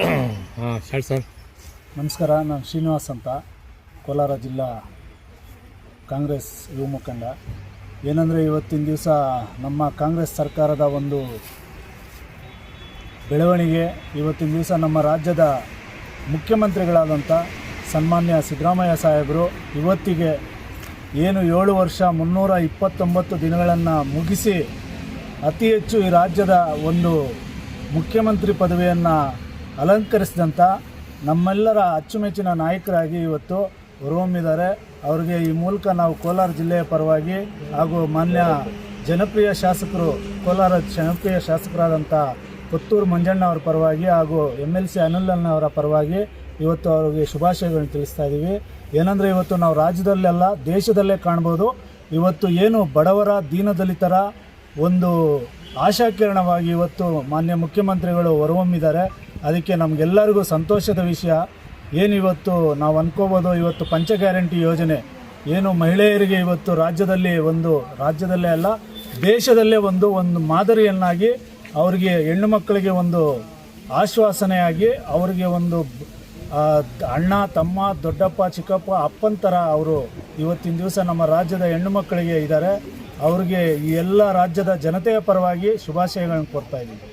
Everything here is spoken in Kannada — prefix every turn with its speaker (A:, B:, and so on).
A: ಹಾಂ, ಹೇಳಿ ಸರ್.
B: ನಮಸ್ಕಾರ, ನಾನು ಶ್ರೀನಿವಾಸ್ ಅಂತ. ಕೋಲಾರ ಜಿಲ್ಲಾ ಕಾಂಗ್ರೆಸ್ ಯುವ ಮುಖಂಡ. ಏನಂದರೆ ಇವತ್ತಿನ ದಿವಸ ನಮ್ಮ ಕಾಂಗ್ರೆಸ್ ಸರ್ಕಾರದ ಒಂದು ಬೆಳವಣಿಗೆ, ಇವತ್ತಿನ ದಿವಸ ನಮ್ಮ ರಾಜ್ಯದ ಮುಖ್ಯಮಂತ್ರಿಗಳಾದಂಥ ಸನ್ಮಾನ್ಯ ಸಿದ್ದರಾಮಯ್ಯ ಸಾಹೇಬರು ಇವತ್ತಿಗೆ ಏನು ಏಳು ವರ್ಷ ಮುನ್ನೂರ ಇಪ್ಪತ್ತೊಂಬತ್ತು ದಿನಗಳನ್ನು ಮುಗಿಸಿ ಅತಿ ಹೆಚ್ಚು ಈ ರಾಜ್ಯದ ಒಂದು ಮುಖ್ಯಮಂತ್ರಿ ಪದವಿಯನ್ನು ಅಲಂಕರಿಸಿದಂಥ ನಮ್ಮೆಲ್ಲರ ಅಚ್ಚುಮೆಚ್ಚಿನ ನಾಯಕರಾಗಿ ಇವತ್ತು ಹೊರಹೊಮ್ಮಿದ್ದಾರೆ. ಅವರಿಗೆ ಈ ಮೂಲಕ ನಾವು ಕೋಲಾರ ಜಿಲ್ಲೆಯ ಪರವಾಗಿ ಹಾಗೂ ಮಾನ್ಯ ಜನಪ್ರಿಯ ಶಾಸಕರು, ಕೋಲಾರ ಜನಪ್ರಿಯ ಶಾಸಕರಾದಂಥ ಪುತ್ತೂರು ಮಂಜಣ್ಣ ಅವರ ಪರವಾಗಿ ಹಾಗೂ ಎಂ ಎಲ್ ಸಿ ಅನಿಲ್ ಅವರ ಪರವಾಗಿ ಇವತ್ತು ಅವರಿಗೆ ಶುಭಾಶಯಗಳನ್ನು ತಿಳಿಸ್ತಾ ಇದ್ದೀವಿ ಏನಂದರೆ ಇವತ್ತು ನಾವು ರಾಜ್ಯದಲ್ಲೆಲ್ಲ ದೇಶದಲ್ಲೇ ಕಾಣ್ಬೋದು. ಇವತ್ತು ಏನು ಬಡವರ ದೀನದಲಿತರ ಒಂದು ಆಶಾಕಿರಣವಾಗಿ ಇವತ್ತು ಮಾನ್ಯ ಮುಖ್ಯಮಂತ್ರಿಗಳು ಹೊರಹೊಮ್ಮಿದ್ದಾರೆ. ಅದಕ್ಕೆ ನಮಗೆಲ್ಲರಿಗೂ ಸಂತೋಷದ ವಿಷಯ ಏನು ಇವತ್ತು ನಾವು ಅನ್ಕೋಬೋದು ಇವತ್ತು ಪಂಚ ಗ್ಯಾರಂಟಿ ಯೋಜನೆ. ಏನು ಮಹಿಳೆಯರಿಗೆ ಇವತ್ತು ರಾಜ್ಯದಲ್ಲಿ ಒಂದು, ರಾಜ್ಯದಲ್ಲೇ ಅಲ್ಲ, ದೇಶದಲ್ಲೇ ಒಂದು ಒಂದು ಮಾದರಿಯನ್ನಾಗಿ ಅವರಿಗೆ ಹೆಣ್ಣು ಮಕ್ಕಳಿಗೆ ಒಂದು ಆಶ್ವಾಸನೆಯಾಗಿ ಅವರಿಗೆ ಒಂದು ಅಣ್ಣ, ತಮ್ಮ, ದೊಡ್ಡಪ್ಪ, ಚಿಕ್ಕಪ್ಪ, ಅಪ್ಪನ ಥರ ಅವರು ಇವತ್ತಿನ ದಿವಸ ನಮ್ಮ ರಾಜ್ಯದ ಹೆಣ್ಣು ಮಕ್ಕಳಿಗೆ ಇದ್ದಾರೆ ಅವ್ರಿಗೆ ಈ ಎಲ್ಲ ರಾಜ್ಯದ ಜನತೆಯ ಪರವಾಗಿ ಶುಭಾಶಯಗಳನ್ನು ಕೊಡ್ತಾ ಇದ್ದೀವಿ